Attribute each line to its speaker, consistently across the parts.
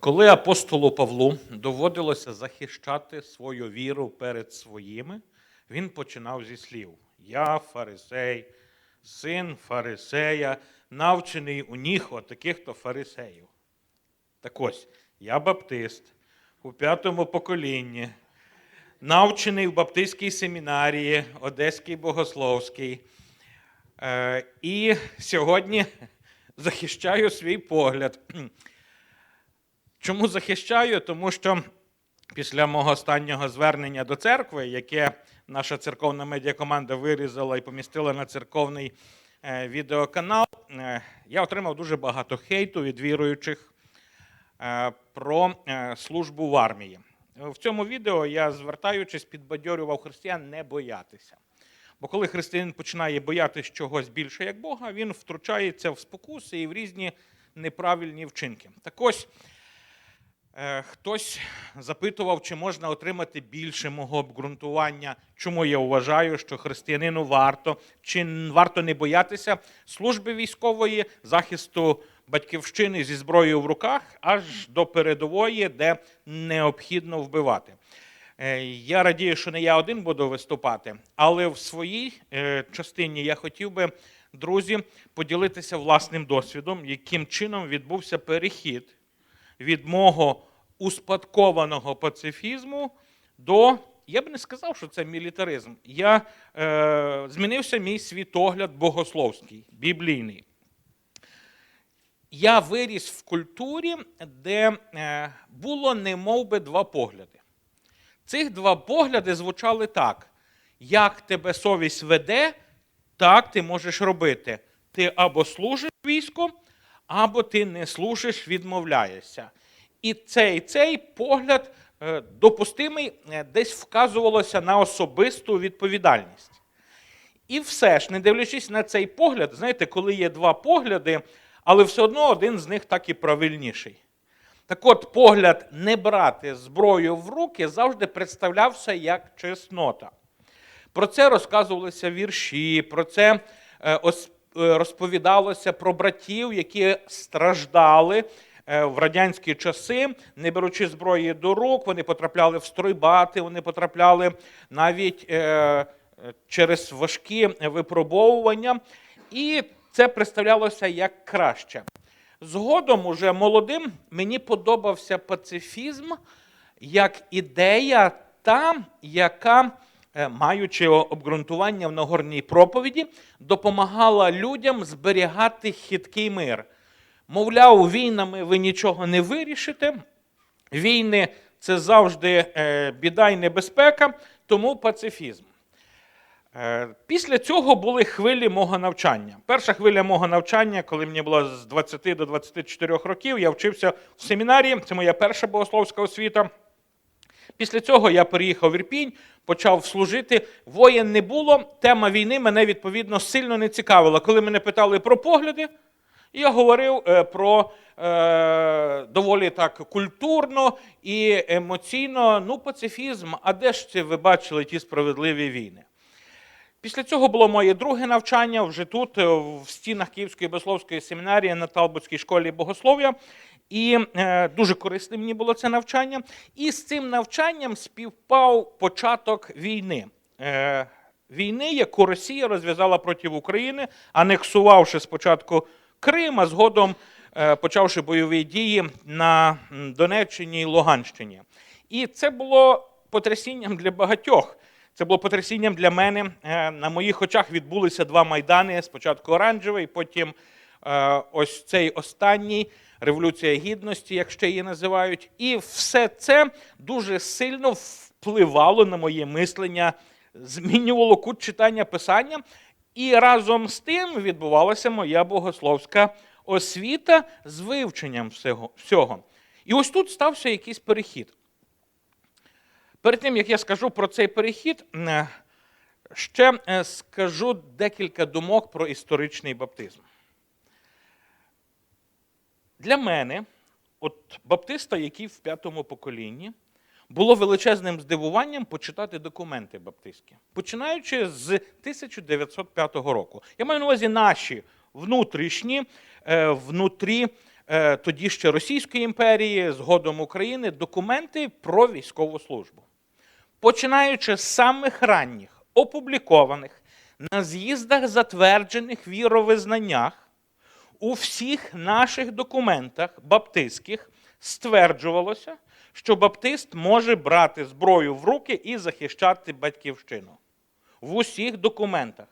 Speaker 1: Коли апостолу Павлу доводилося захищати свою віру перед своїми, він починав зі слів: Я фарисей, син фарисея, навчений у них отаких то фарисеїв. Так ось, я баптист у п'ятому поколінні, навчений в Баптистській семінарії, Одеський Богословський. Е, І сьогодні захищаю свій погляд. Чому захищаю? Тому що після мого останнього звернення до церкви, яке наша церковна медіакоманда вирізала і помістила на церковний е, відеоканал, е, я отримав дуже багато хейту від віруючих е, про службу в армії. В цьому відео я, звертаючись, підбадьорював християн не боятися. Бо коли християнин починає боятися чогось більше, як Бога, він втручається в спокуси і в різні неправильні вчинки. Так ось хтось запитував, чи можна отримати більше мого обґрунтування, чому я вважаю, що християнину варто, чи варто не боятися служби військової, захисту батьківщини зі зброєю в руках, аж до передової, де необхідно вбивати. Е, Я радію, що не я один буду виступати, але в своїй е, частині я хотів би, друзі, поділитися власним досвідом, яким чином відбувся перехід від мого успадкованого пацифізму до. Я б не сказав, що це мілітаризм. Я, е, змінився мій світогляд богословський, біблійний. Я виріс в культурі, де е, було немов би два погляди. Цих два погляди звучали так: як тебе совість веде, так ти можеш робити. Ти або служиш військом, або ти не служиш, відмовляєшся. І цей цей погляд е, допустимий е, десь вказувалося на особисту відповідальність. І все ж, не дивлячись на цей погляд, знаєте, коли є два погляди, але все одно один з них так і правильніший. Так от, погляд не брати зброю в руки завжди представлявся як чеснота. Про це розказувалися вірші, про це е, розповідалося про братів, які страждали е, в радянські часи, не беручи зброї до рук, вони потрапляли в стройбати, вони потрапляли навіть е, е, через важкі випробовування. І це представлялося як краще. Згодом, уже молодим, мені подобався пацифізм як ідея, та, яка, е, маючи обґрунтування в Нагорній проповіді, допомагала людям зберігати хиткий мир. Мовляв, війнами ви нічого не вирішите. Війни це завжди е, біда і небезпека, тому пацифізм. Е, Після цього були хвилі мого навчання. Перша хвиля мого навчання, коли мені було з 20 до 24 років, я вчився в семінарії, це моя перша богословська освіта. Після цього я переїхав в Ірпінь, почав служити. Воєн не було. Тема війни мене відповідно сильно не цікавила. Коли мене питали про погляди, я говорив е, про е, доволі так культурно і емоційно, ну, пацифізм, а де ж це ви бачили ті справедливі війни? Після цього було моє друге навчання вже тут, е, в стінах Київської богословської семінарії на Талбутській школі богослов'я. І е, дуже корисне мені було це навчання. І з цим навчанням співпав початок війни. Е, війни, яку Росія розв'язала проти України, анексувавши спочатку Крим, а згодом е, почавши бойові дії на Донеччині і Луганщині. І це було потрясінням для багатьох. Це було потрясінням для мене. Е, На моїх очах відбулися два майдани: спочатку оранжевий, потім е, ось цей останній революція гідності, як ще її називають. І все це дуже сильно впливало на моє мислення, змінювало кут читання писання. І разом з тим відбувалася моя богословська освіта з вивченням всього. всього. І ось тут стався якийсь перехід. Перед тим, як я скажу про цей перехід, е, ще е, скажу декілька думок про історичний баптизм. Для мене, от баптиста, який в п'ятому поколінні, було величезним здивуванням почитати документи баптистські, починаючи з 1905 року. Я маю на увазі наші внутрішні, е, внутрі тоді ще Російської імперії, згодом України, документи про військову службу. Починаючи з самих ранніх, опублікованих на з'їздах затверджених віровизнаннях, у всіх наших документах баптистських стверджувалося, що баптист може брати зброю в руки і захищати батьківщину. В усіх документах.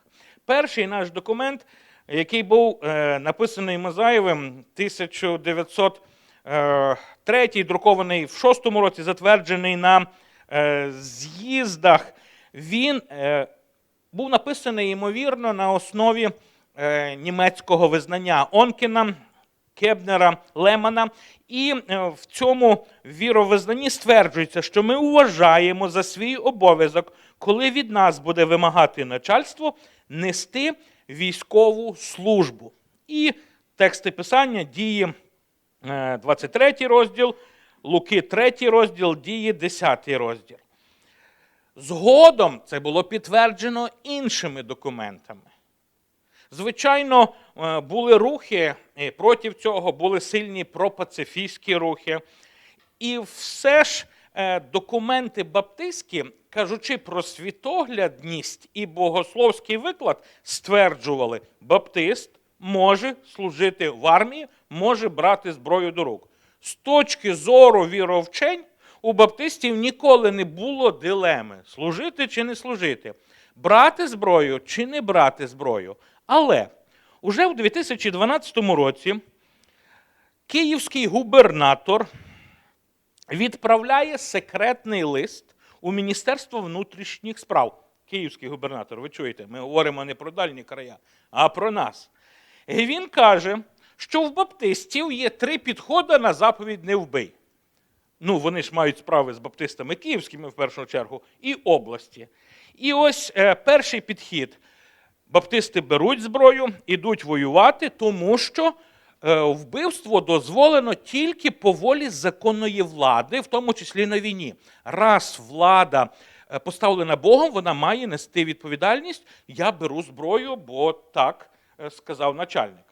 Speaker 1: Перший наш документ, який був е, написаний Мазаєвим 1903, друкований в 6-му році, затверджений на е, з'їздах, він е, був написаний, ймовірно, на основі е, німецького визнання Онкіна, Кебнера, Лемана. І е, в цьому віровизнанні стверджується, що ми вважаємо за свій обов'язок, коли від нас буде вимагати начальство, нести військову службу. І тексти писання дії е, 23 розділ, Луки 3 розділ, дії 10 розділ. Згодом це було підтверджено іншими документами. Звичайно, е, були рухи е, проти цього, були сильні пропацифістські рухи. І все ж е, документи баптистські, кажучи про світоглядність і богословський виклад, стверджували, баптист може служити в армії, може брати зброю до рук. З точки зору віровчень, у баптистів ніколи не було дилеми: служити чи не служити, брати зброю чи не брати зброю. Але уже в 2012 році київський губернатор відправляє секретний лист у Міністерство внутрішніх справ. Київський губернатор, ви чуєте, ми говоримо не про дальні края, а про нас. І він каже, що в баптистів є три підходи на заповідь не вбий. Ну, вони ж мають справи з баптистами київськими в першу чергу, і області. І ось е, перший підхід. Баптисти беруть зброю, ідуть воювати, тому що вбивство дозволено тільки по волі законної влади, в тому числі на війні. Раз влада е, поставлена Богом, вона має нести відповідальність. Я беру зброю, бо так е, сказав начальник.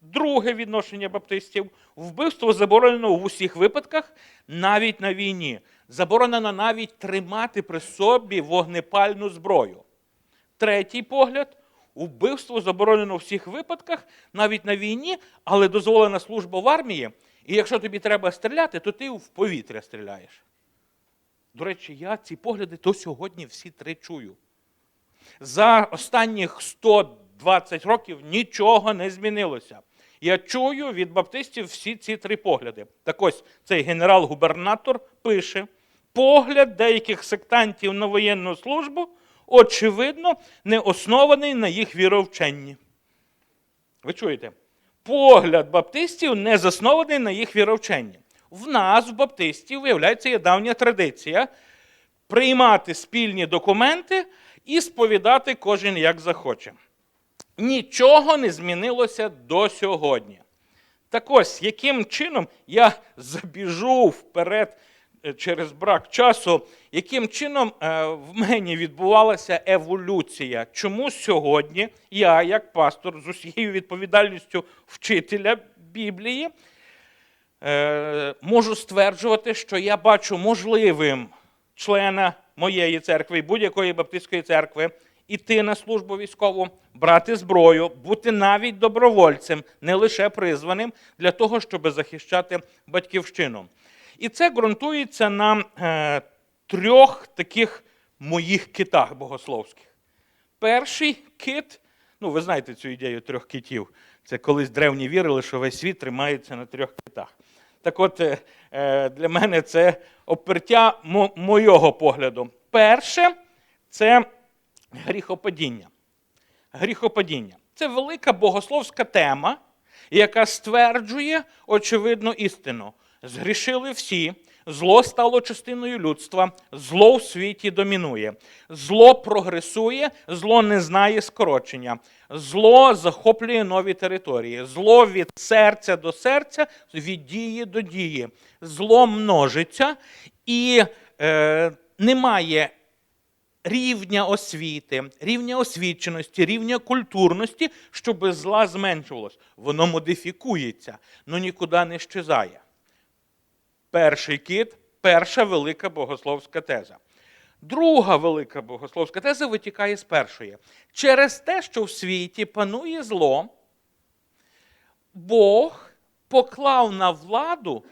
Speaker 1: Друге відношення баптистів вбивство заборонено в усіх випадках, навіть на війні. Заборонено навіть тримати при собі вогнепальну зброю. Третій погляд вбивство заборонено у всіх випадках, навіть на війні, але дозволена служба в армії. І якщо тобі треба стріляти, то ти в повітря стріляєш. До речі, я ці погляди до сьогодні всі три чую. За останніх 120 років нічого не змінилося. Я чую від баптистів всі ці три погляди. Так ось цей генерал-губернатор пише: погляд деяких сектантів на воєнну службу, очевидно, не оснований на їх віровченні. Ви чуєте? Погляд баптистів не заснований на їх віровченні. В нас, в баптистів, виявляється, є давня традиція приймати спільні документи і сповідати кожен як захоче. Нічого не змінилося до сьогодні. Так ось, яким чином я забіжу вперед е, через брак часу, яким чином е, в мені відбувалася еволюція? Чому сьогодні я, як пастор, з усією відповідальністю вчителя Біблії, е, можу стверджувати, що я бачу можливим члена моєї церкви будь-якої баптистської церкви іти на службу військову, брати зброю, бути навіть добровольцем, не лише призваним для того, щоб захищати батьківщину. І це ґрунтується на е, трьох таких моїх китах богословських. Перший кит, ну ви знаєте цю ідею трьох китів. Це колись древні вірили, що весь світ тримається на трьох китах. Так от, е, е, для мене це опертя мо- мойого погляду. Перше це гріхопадіння. Гріхопадіння. Це велика богословська тема, яка стверджує очевидну істину. Згрішили всі, зло стало частиною людства, зло в світі домінує. Зло прогресує, зло не знає скорочення, зло захоплює нові території, зло від серця до серця, від дії до дії. Зло множиться і е, немає рівня освіти, рівня освіченості, рівня культурності, щоб зла зменшувалось. Воно модифікується, але нікуди не щезає. Перший кит перша велика богословська теза. Друга велика богословська теза витікає з першої. Через те, що в світі панує зло, Бог поклав на владу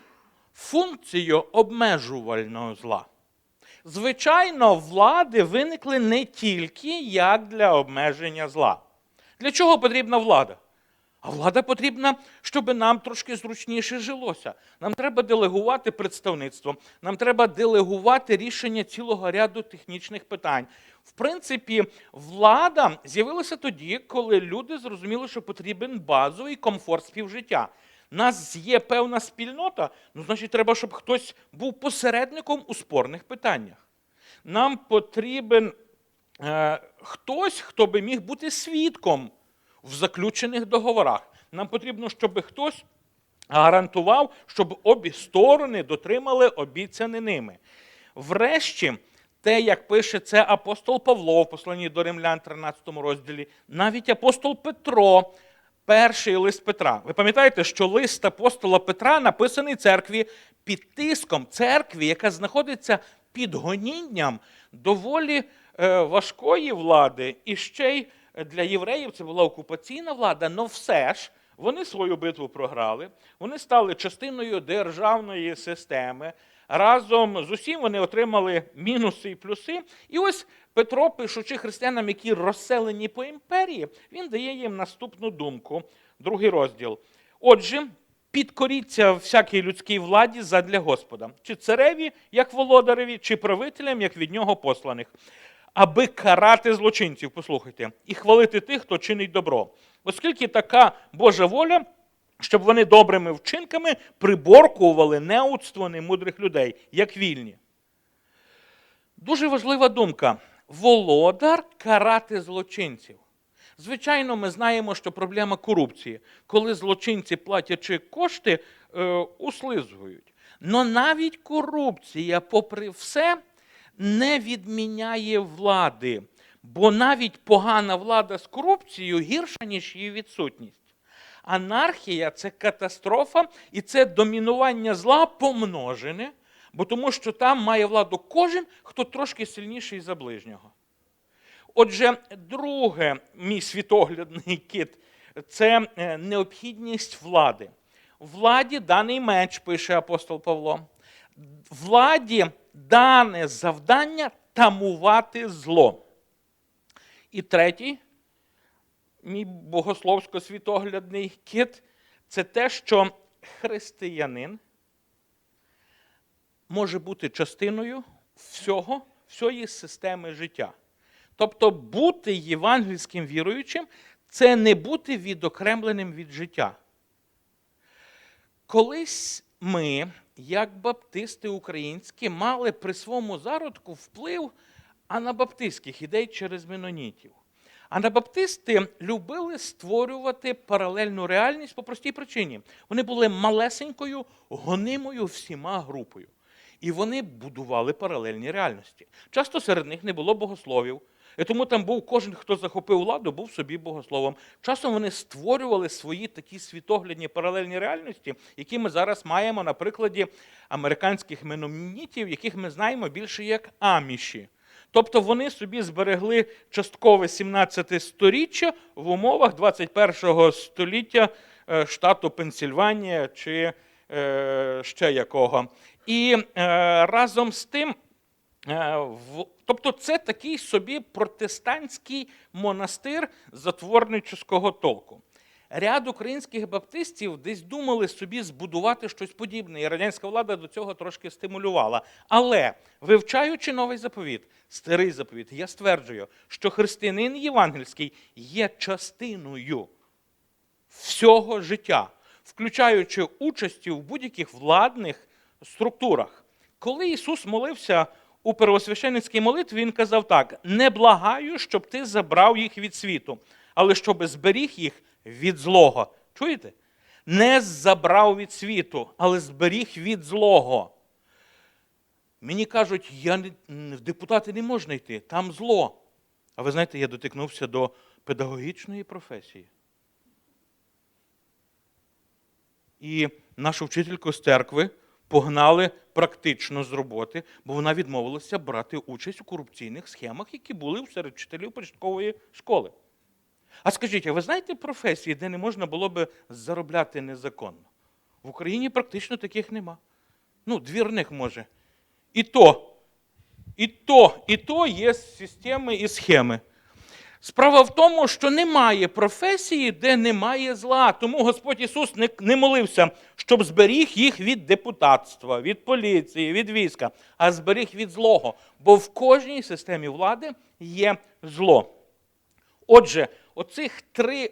Speaker 1: функцію обмежувального зла. Звичайно, влади виникли не тільки як для обмеження зла. Для чого потрібна влада? А влада потрібна, щоб нам трошки зручніше жилося. Нам треба делегувати представництво, нам треба делегувати рішення цілого ряду технічних питань. В принципі, влада з'явилася тоді, коли люди зрозуміли, що потрібен базовий комфорт співжиття. Нас є певна спільнота, ну, значить, треба, щоб хтось був посередником у спорних питаннях. Нам потрібен е, хтось, хто би міг бути свідком в заключених договорах. Нам потрібно, щоб хтось гарантував, щоб обі сторони дотримали обіцяне ними. Врешті, те, як пише це апостол Павло в посланні до римлян, 13 розділі, навіть апостол Петро, перший лист Петра. Ви пам'ятаєте, що лист апостола Петра написаний церкві під тиском церкві, яка знаходиться під гонінням доволі е, важкої влади, і ще й для євреїв це була окупаційна влада, але все ж вони свою битву програли, вони стали частиною державної системи. Разом з усім вони отримали мінуси і плюси. І ось Петро, пишучи християнам, які розселені по імперії, він дає їм наступну думку, другий розділ. Отже, підкоріться всякій людській владі задля Господа, чи цареві, як володареві, чи правителям, як від нього посланих, аби карати злочинців, послухайте, і хвалити тих, хто чинить добро. Оскільки така Божа воля, щоб вони добрими вчинками приборкували неудство немудрих людей, як вільні. Дуже важлива думка. Володар карати злочинців. Звичайно, ми знаємо, що проблема корупції, коли злочинці, платячи кошти, е, услизують. Но навіть корупція, попри все, не відміняє влади, бо навіть погана влада з корупцією гірша, ніж її відсутність. Анархія це катастрофа і це домінування зла помножене, бо тому що там має владу кожен, хто трошки сильніший за ближнього. Отже, друге, мій світоглядний кит це е, необхідність влади. Владі даний меч, пише апостол Павло. Владі дане завдання тамувати зло. І третій, мій богословсько-світоглядний кит це те, що християнин може бути частиною всього, всієї системи життя. Тобто бути євангельським віруючим це не бути відокремленим від життя. Колись ми, як баптисти українські, мали при своєму зародку вплив анабаптистських ідей через менонітів. Анабаптисти любили створювати паралельну реальність по простій причині. Вони були малесенькою, гонимою всіма групою. І вони будували паралельні реальності. Часто серед них не було богословів. І тому там був кожен, хто захопив владу, був собі богословом. Часом вони створювали свої такі світоглядні паралельні реальності, які ми зараз маємо на прикладі американських менонітів, яких ми знаємо більше як аміші. Тобто вони собі зберегли часткове 17 сторіччя в умовах 21 століття е, штату Пенсільванія чи е, ще якого. І е, разом з тим. Е, Тобто це такий собі протестантський монастир затворнического толку. Ряд українських баптистів десь думали собі збудувати щось подібне, і радянська влада до цього трошки стимулювала. Але, вивчаючи новий заповіт, старий заповіт, я стверджую, що християнин євангельський є частиною всього життя, включаючи участі в будь-яких владних структурах. Коли Ісус молився у первосвященницькій молитві, Він казав так: не благаю, щоб ти забрав їх від світу, але щоб зберіг їх від злого. Чуєте? Не забрав від світу, але зберіг від злого. Мені кажуть, я не, в депутати не можна йти, там зло. А ви знаєте, я дотикнувся до педагогічної професії. І нашу вчительку з церкви погнали практично з роботи, бо вона відмовилася брати участь у корупційних схемах, які були серед вчителів початкової школи. А скажіть, а ви знаєте професії, де не можна було би заробляти незаконно? В Україні практично таких нема. Ну, двірник може. І то, і то, і то є системи і схеми. Справа в тому, що немає професії, де немає зла. Тому Господь Ісус не, не молився, щоб зберіг їх від депутатства, від поліції, від війська, а зберіг від злого. Бо в кожній системі влади є зло. Отже, оцих три,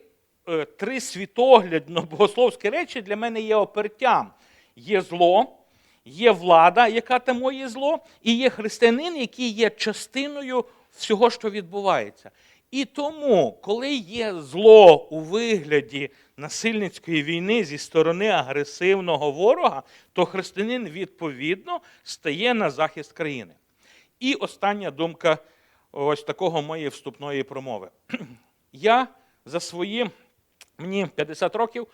Speaker 1: е, три світоглядно-богословські речі для мене є опертям. Є зло, є влада, яка тамує зло, і є християнин, який є частиною всього, що відбувається. І тому, коли є зло у вигляді насильницької війни зі сторони агресивного ворога, то християнин відповідно стає на захист країни. І остання думка ось такого моєї вступної промови. Я за свої мені 50 років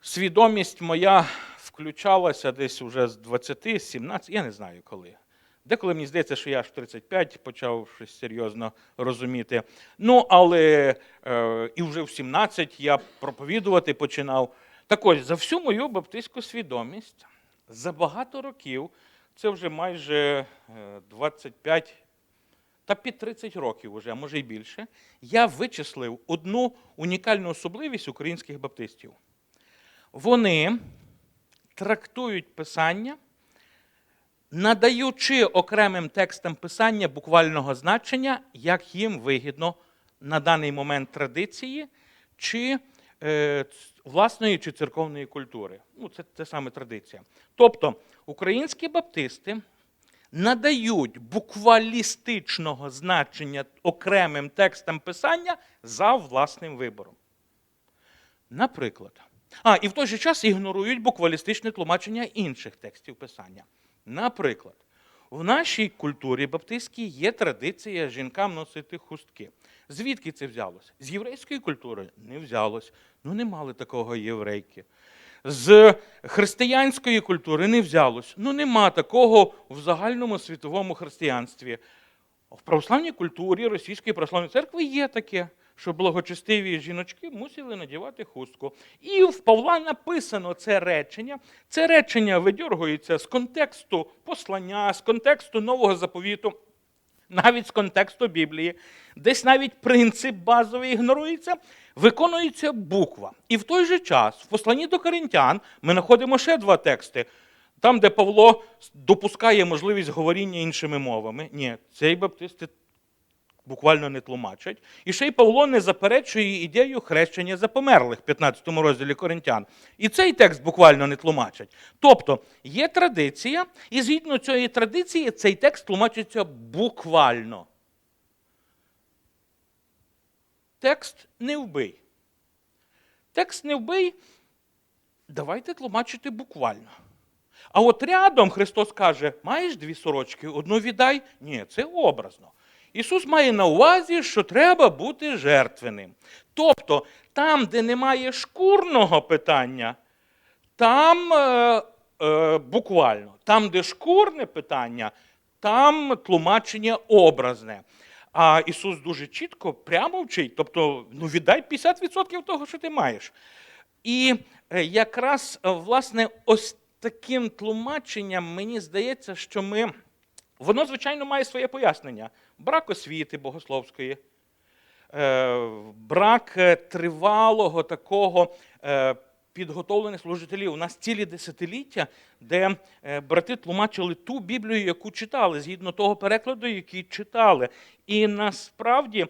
Speaker 1: свідомість моя включалася десь уже з 20, 17, я не знаю коли. Деколи мені здається, що я аж в 35 почав щось серйозно розуміти. Ну, але е, і вже в 17 я проповідувати починав. Так ось, за всю мою баптистську свідомість за багато років, це вже майже е, 25 та під 30 років уже, а може й більше, я вичислив одну унікальну особливість українських баптистів. Вони трактують писання, надаючи окремим текстам писання буквального значення, як їм вигідно на даний момент традиції чи е, власної чи церковної культури. Ну, це, це саме традиція. Тобто українські баптисти надають буквалістичного значення окремим текстам писання за власним вибором. Наприклад, а, і в той же час ігнорують буквалістичне тлумачення інших текстів писання. Наприклад, в нашій культурі баптистській є традиція жінкам носити хустки. Звідки це взялося? З єврейської культури не взялось. Ну, не мали такого єврейки. З християнської культури не взялось. Ну, нема такого в загальному світовому християнстві. В православній культурі Російської православної церкви є таке, що благочестиві жіночки мусили надівати хустку. І в Павла написано це речення. Це речення видьоргується з контексту послання, з контексту нового заповіту, навіть з контексту Біблії. Десь навіть принцип базовий ігнорується, виконується буква. І в той же час, в посланні до коринтян, ми знаходимо ще два тексти. Там, де Павло допускає можливість говоріння іншими мовами. Ні, цей баптисти буквально не тлумачать. І ще й Павло не заперечує ідею хрещення за померлих в 15 розділі Коринтян. І цей текст буквально не тлумачать. Тобто є традиція, і згідно цієї традиції цей текст тлумачиться буквально. Текст не вбий. Текст не вбий, давайте тлумачити буквально. А от рядом Христос каже: маєш дві сорочки, одну віддай. Ні, це образно. Ісус має на увазі, що треба бути жертвеним. Тобто, там, де немає шкурного питання, там е, е, буквально, там, де шкурне питання, там тлумачення образне. А Ісус дуже чітко, прямо вчить, тобто, ну віддай 50% того, що ти маєш. І е, якраз, е, власне, ось таким тлумаченням мені здається, що ми. Воно, звичайно, має своє пояснення. Брак освіти богословської, е, брак е, тривалого такого е, підготовлених служителів. У нас цілі десятиліття, де брати тлумачили ту Біблію, яку читали, згідно того перекладу, який читали. І насправді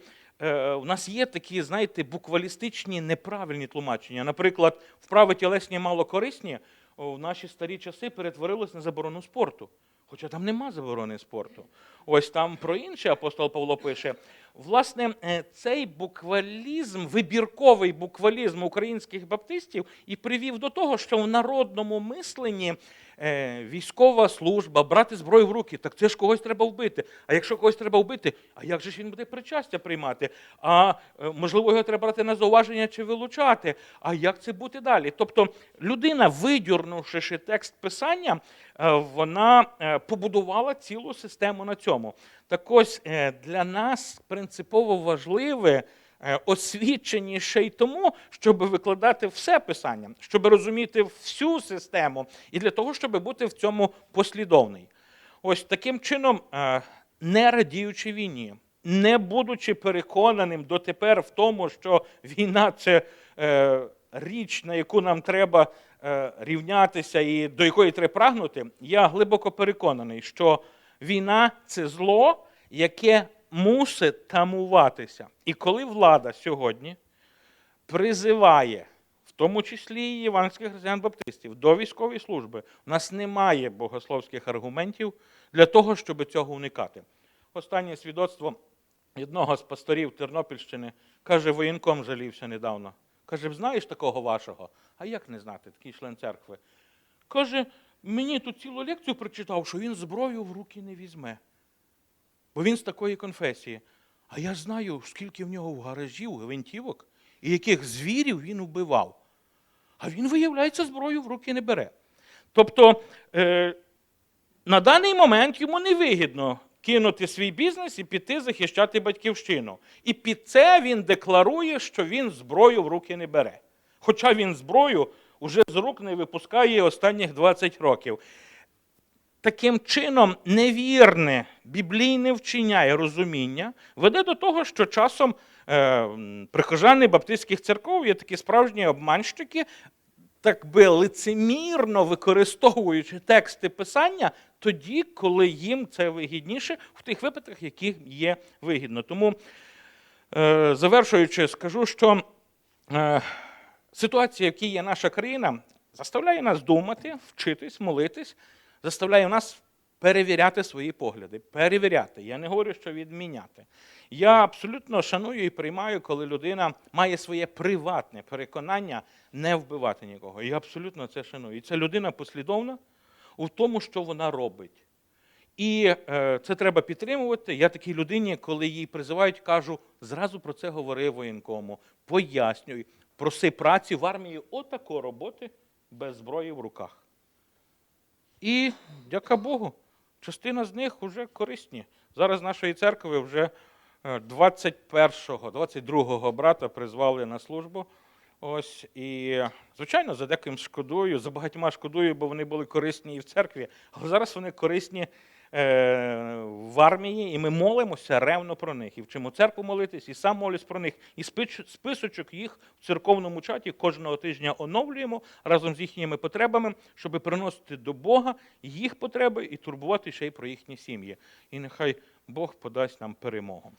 Speaker 1: у нас є такі, знаєте, буквалістичні неправильні тлумачення. Наприклад, вправи тілесні малокорисні в наші старі часи перетворилось на заборону спорту. Хоча там нема заборони спорту. Ось там про інше апостол Павло пише. Власне, е, цей буквалізм, вибірковий буквалізм українських баптистів і привів до того, що в народному мисленні е, військова служба, брати зброю в руки, так це ж когось треба вбити. А якщо когось треба вбити, а як же ж він буде причастя приймати? А е, можливо, його треба брати на зауваження чи вилучати. А як це бути далі? Тобто людина, видюрнувши текст писання, е, вона побудувала цілу систему на цьому. Так ось для нас принципово важливе освічені ще й тому, щоб викладати все писання, щоб розуміти всю систему, і для того, щоб бути в цьому послідовний. Ось таким чином, е, не радіючи війні, не будучи переконаним дотепер в тому, що війна це е, річ, на яку нам треба е, рівнятися і до якої треба прагнути, я глибоко переконаний, що війна це зло, яке мусить тамуватися. І коли влада сьогодні призиває, в тому числі і євангельських християн-баптистів, до військової служби, у нас немає богословських аргументів для того, щоб цього уникати. Останнє свідоцтво одного з пасторів Тернопільщини каже, воєнком жалівся недавно. Каже, знаєш такого вашого? А як не знати, такий член церкви? Каже, мені тут цілу лекцію прочитав, що він зброю в руки не візьме. Бо він з такої конфесії. А я знаю, скільки в нього в гаражі, гвинтівок, і яких звірів він вбивав. А він, виявляється, зброю в руки не бере. Тобто, е, на даний момент йому невигідно кинути свій бізнес і піти захищати батьківщину. І під це він декларує, що він зброю в руки не бере. Хоча він зброю вже з рук не випускає останніх 20 років. Таким чином, невірне біблійне вчення і розуміння веде до того, що часом е, прихожани баптистських церков є такі справжні обманщики, так би лицемірно використовуючи тексти писання тоді, коли їм це вигідніше, в тих випадках, які є вигідно. Тому, е, завершуючи, скажу, що е, ситуація, в якій є наша країна, заставляє нас думати, вчитись, молитись, заставляє нас перевіряти свої погляди. Перевіряти. Я не говорю, що відміняти. Я абсолютно шаную і приймаю, коли людина має своє приватне переконання не вбивати нікого. Я абсолютно це шаную. І ця людина послідовна у тому, що вона робить. І е, це треба підтримувати. Я такій людині, коли її призивають, кажу, зразу про це говори воєнкому, пояснюй, проси праці в армії отако роботи без зброї в руках. І, дяка Богу, частина з них вже корисні. Зараз нашої церкви вже е, 21-го, 22-го брата призвали на службу. Ось і, звичайно, за деким шкодую, за багатьма шкодую, бо вони були корисні і в церкві, але зараз вони корисні е, в армії, і ми молимося ревно про них. І вчимо церкву молитись, і сам молюсь про них. І списочок їх в церковному чаті кожного тижня оновлюємо разом з їхніми потребами, щоб приносити до Бога їх потреби і турбувати ще й про їхні сім'ї. І нехай Бог подасть нам перемогу.